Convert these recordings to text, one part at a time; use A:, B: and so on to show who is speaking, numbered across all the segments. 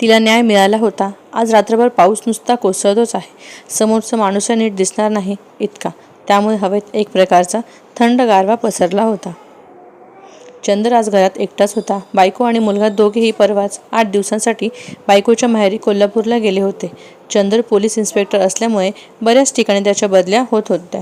A: तिला न्याय मिळाला होता. आज रात्रभर पाऊस नुसता कोसळतोच आहे. समोरचा माणूस नीट दिसणार नाही इतका. त्यामुळे हवेत एक प्रकारचा थंड गारवा पसरला होता. चंद्र आज घरात एकटाच होता. बायको आणि मुलगा दोघेही परवाच आठ दिवसांसाठी बायकोच्या माहेरी कोल्हापूरला गेले होते. चंद्र पोलीस इन्स्पेक्टर असल्यामुळे बऱ्याच ठिकाणी त्याच्या बदल्या होत होत्या.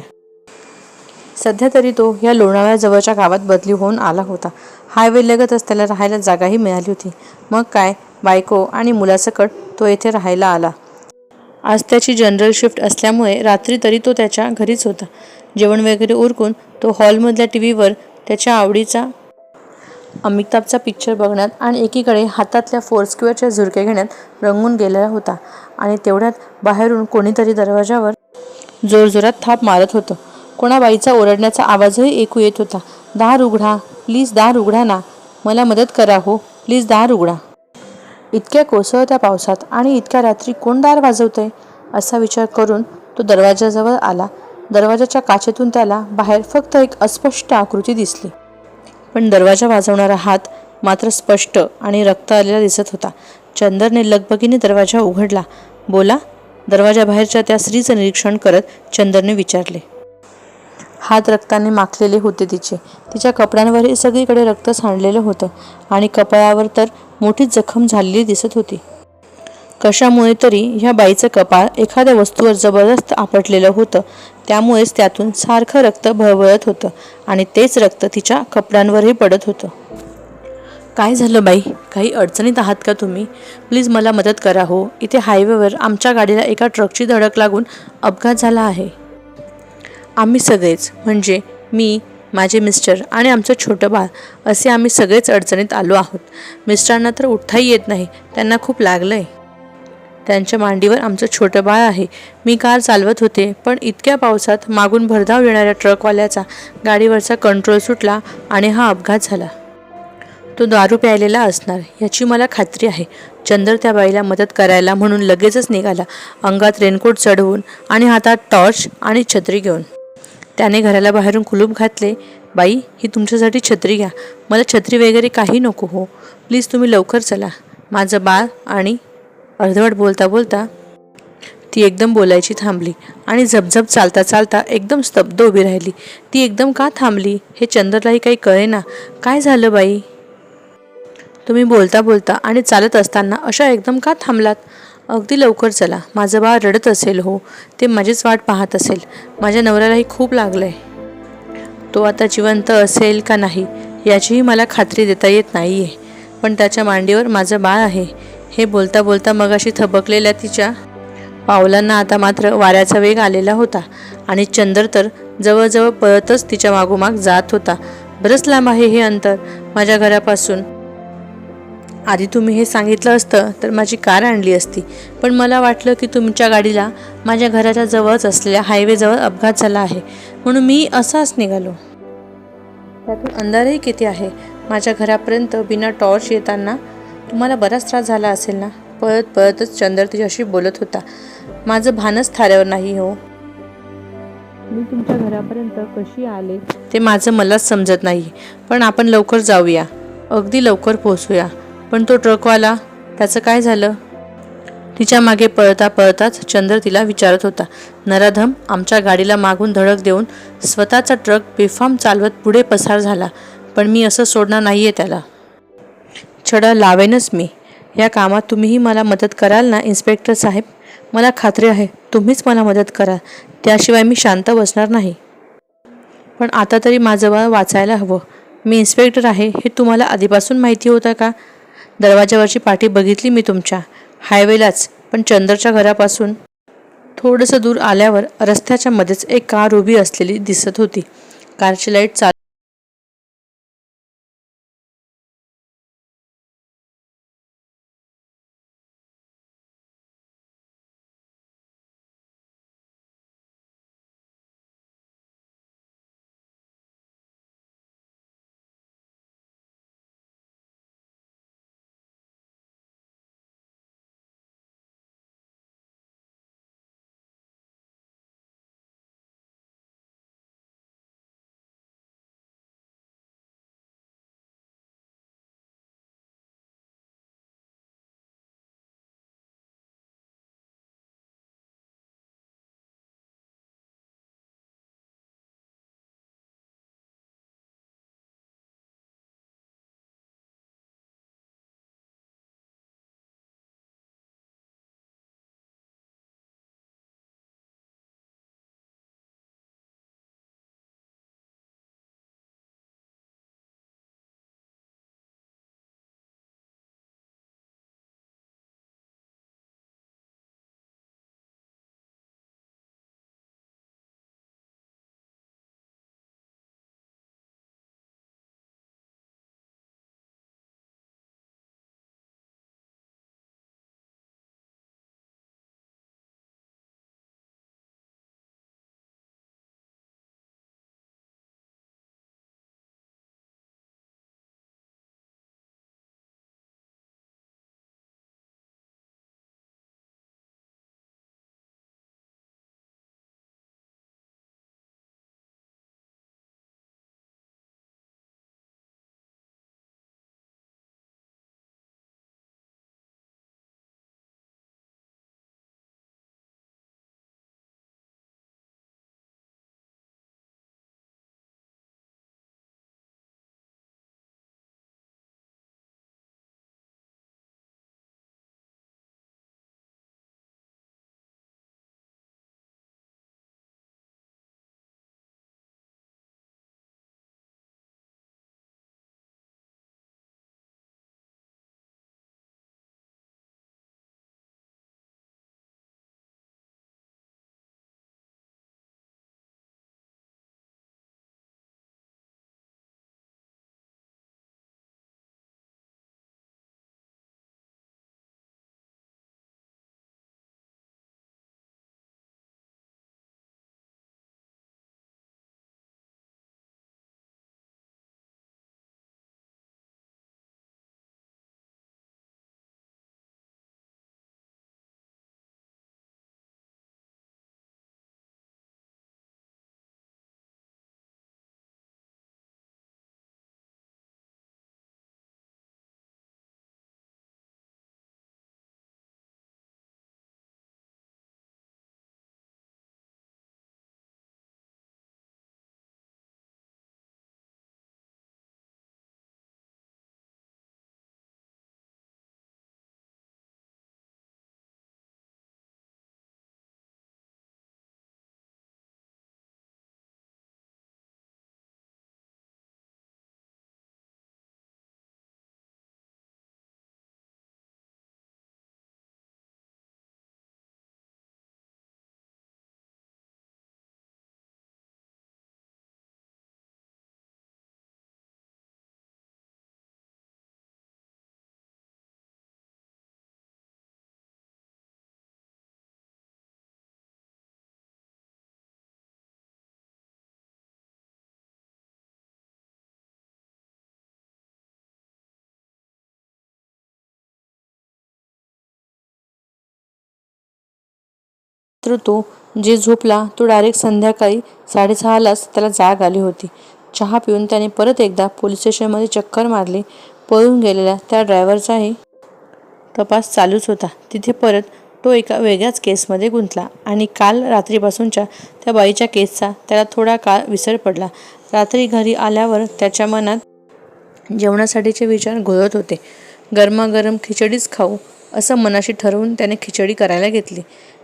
A: सध्या तरी तो या लोणावळ्याजवळच्या गावात बदली होऊन आला होता. हायवे लगतच त्याला राहायला जागाही मिळाली होती. मग काय? बायको आणि मुलासकट तो येथे राहायला आला. आज त्याची जनरल शिफ्ट असल्यामुळे रात्री तरी तो त्याच्या घरीच होता. जेवण वगैरे उरकून तो हॉलमधल्या टी व्हीवर त्याच्या आवडीचा अमिताभचा पिक्चर बघण्यात आणि एकीकडे हातातल्या फोरस्क्वेअरच्या झुरक्या घेण्यात रंगून गेलेला होता आणि तेवढ्यात बाहेरून कोणीतरी दरवाजावर जोरजोरात थाप मारत होतं. कोणाबाईचा ओरडण्याचा आवाजही ऐकू येत होता. दार उघडा प्लीज दार उघडा ना. मला मदत करा हो प्लीज दार उघडा. इतक्या कोसळत्या पावसात आणि इतक्या रात्री कोण दार वाजवतंय असा विचार करून तो दरवाजाजवळ आला. दरवाजाच्या काचेतून त्याला बाहेर फक्त एक अस्पष्ट आकृती दिसली. पण दरवाजा वाजवणारा हात मात्र स्पष्ट आणि रक्त आलेला दिसत होता. चंदरने लगबगीने दरवाजा उघडला. बोला. दरवाजाबाहेरच्या त्या स्त्रीचं निरीक्षण करत चंदरने विचारले. हात रक्ताने माखलेले होते तिचे. तिच्या कपड्यांवरही सगळीकडे रक्त सांडलेलं होतं. आणि कपाळावर तर मोठीच जखम झालेली दिसत होती. कशामुळे तरी ह्या बाईचं कपाळ एखाद्या वस्तूवर जबरदस्त आपटलेलं होतं. त्यामुळेच त्यातून सारखं रक्त भळभळत होतं आणि तेच रक्त तिच्या कपड्यांवरही पडत होतं. काय झालं बाई? काही अडचणीत आहात का तुम्ही? प्लीज मला मदत करा हो. इथे हायवेवर आमच्या गाडीला एका ट्रकची धडक लागून अपघात झाला आहे. आम्ही सगळेच म्हणजे मी माझे मिस्टर आणि आमचं छोटं बाळ असे आम्ही सगळेच अडचणीत आलो आहोत. मिस्टरांना तर उठताही येत नाही. त्यांना खूप लागलं आहे त्यांच्या मांडीवर आमचं छोटं बाळ आहे. मी कार चालवत होते पण इतक्या पावसात मागून भरधाव येणाऱ्या ट्रकवाल्याचा गाडीवरचा कंट्रोल सुटला आणि हा अपघात झाला. तो दारू प्यायलेला असणार याची मला खात्री आहे. चंदर त्या बाईला मदत करायला म्हणून लगेचच निघाला. अंगात रेनकोट चढवून आणि हातात टॉर्च आणि छत्री घेऊन. त्याने घराला बाहेरून कुलूप घातले बाई ही तुमच्यासाठी छत्री घ्या. मला छत्री वगैरे काही नको हो. प्लीज तुम्ही लवकर चला. माझं बाळ आणि अर्धवट बोलता बोलता ती एकदम बोलायची थांबली आणि झपझप चालता चालता एकदम स्तब्ध उभी राहिली. ती एकदम का थांबली? हे चंद्रलाही काही कळेना. काय झालं बाई? तुम्ही बोलता बोलता आणि चालत असताना अशा एकदम का थांबलात? अगदी लवकर चला. माझं बाळ रडत असेल हो. ते माझीच वाट पाहत असेल. माझ्या नवऱ्यालाही खूप लागलं आहे तो आता जिवंत असेल का नाही याचीही मला खात्री देता येत नाही आहे पण त्याच्या मांडीवर माझं बाळ आहे. हे बोलता बोलता मगाशी थबकलेल्या तिच्या पावलांना आता मात्र वाऱ्याचा वेग आलेला होता. आणि चंद्र तर जवळजवळ पळतच तिच्या मागोमाग जात होता. बरंच लांब आहे हे अंतर. माझ्या घरापासून आधी तुम्ही हे सांगितलं असतं तर माझी कार आणली असती. पण मला वाटलं की तुमच्या गाडीला माझ्या घराच्या जवळच असलेल्या हायवेजवळ अपघात झाला आहे. म्हणून मी असाच निघालो. त्यातून अंधारही किती आहे? माझ्या घरापर्यंत बिना टॉर्च येताना तुम्हाला बराच त्रास झाला असेल ना? पळत पळतच चंद्र तिच्याशी बोलत होता. माझं भानच थाऱ्यावर नाही हो. मी तुमच्या घरापर्यंत कशी आले? ते माझं मलाच समजत नाही. पण आपण लवकर जाऊया. अगदी लवकर पोहोचूया. पण तो ट्रकवाला त्याचं काय झालं? तिच्यामागे पळता पळताच चंद्र तिला विचारत होता नराधम आमच्या गाडीला मागून धडक देऊन स्वतःचा ट्रक बेफाम चालवत पुढे पसार झाला पण मी असं सोडणार नाही आहे त्याला. छडा लावेनच मी. या कामात तुम्हीही मला मदत कराल ना इन्स्पेक्टर साहेब? मला खात्री आहे तुम्हीच मला मदत कराल. त्याशिवाय मी शांत बसणार नाही. पण आता तरी माझं बाळ वाचायला हवं. मी इन्स्पेक्टर आहे हे तुम्हाला आधीपासून माहिती होतं का? दरवाजावरची पाठी बघितली मी तुमच्या. हायवेलाच पण चंदरच्या घरापासून थोडंसं दूर आल्यावर रस्त्याच्या मध्येच एक कार उभी असलेली दिसत होती. कारची लाइट चालू तर तो जे झोपला तो डायरेक्ट संध्याकाळी साडेसहालाच त्याला जाग आली होती. चहा पिऊन त्याने परत एकदा पोलीस स्टेशनमध्ये चक्कर मारली. पळून गेलेल्या त्या ड्रायव्हरचाही तपास चालूच होता. तिथे परत तो एका वेगळ्याच केसमध्ये गुंतला आणि काल रात्रीपासूनच्या त्या बाईच्या केसचा त्याला थोडा काळ विसर पडला. रात्री घरी आल्यावर त्याच्या मनात जेवणासाठीचे विचार घोळत होते. गरमागरम खिचडीच खाऊ असं मनाशी ठरवून त्याने खिचडी करायला घेतली.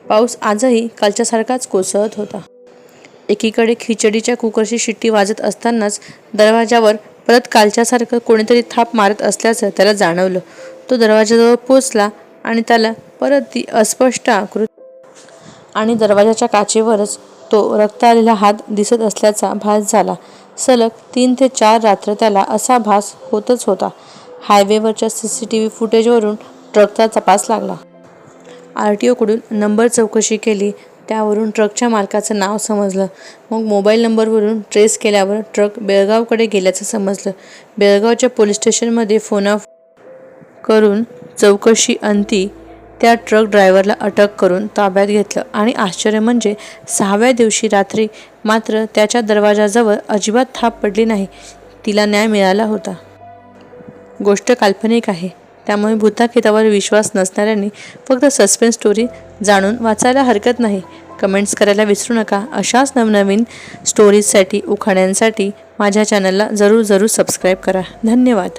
A: पाऊस आजही कालच्यासारखाच कोसळत होता. एकीकडे खिचडीच्या कुकरची शिट्टी वाजत असतानाच दरवाजावर परत कालच्यासारखं कोणीतरी थाप मारत असल्याचं त्याला जाणवलं. तो दरवाजाजवळ पोचला आणि त्याला परत ती अस्पष्ट आकृती आणि दरवाजाच्या काचेवरच तो रक्त आलेला हात दिसत असल्याचा भास झाला. सलग तीन ते चार रात्र त्याला असा भास होतच होता. हायवेवरच्या सी सी टी व्ही फुटेजवरून ट्रकचा तपास लागला. आर टी ओकडून नंबर चौकशी केली. त्यावरून ट्रकच्या मालकाचं नाव समजलं. मग मोबाईल नंबरवरून ट्रेस केल्यावर ट्रक बेळगावकडे गेल्याचं समजलं. बेळगावच्या पोलीस स्टेशनमध्ये फोन करून चौकशी अंती त्या ट्रक ड्रायव्हरला अटक करून ताब्यात घेतलं. आणि आश्चर्य म्हणजे सहाव्या दिवशी रात्री मात्र त्याच्या दरवाजाजवळ अजिबात थाप पडली नाही. तिला न्याय मिळाला होता. गोष्ट काल्पनिक आहे. त्यामुळे भूताखेतावर विश्वास नसणाऱ्यांनी फक्त सस्पेन्स स्टोरी जाणून वाचायला हरकत नाही. कमेंट्स करायला विसरू नका. अशाच नवनवीन स्टोरीजसाठी उखाण्यांसाठी माझ्या चॅनलला जरूर जरूर सबस्क्राईब करा. धन्यवाद.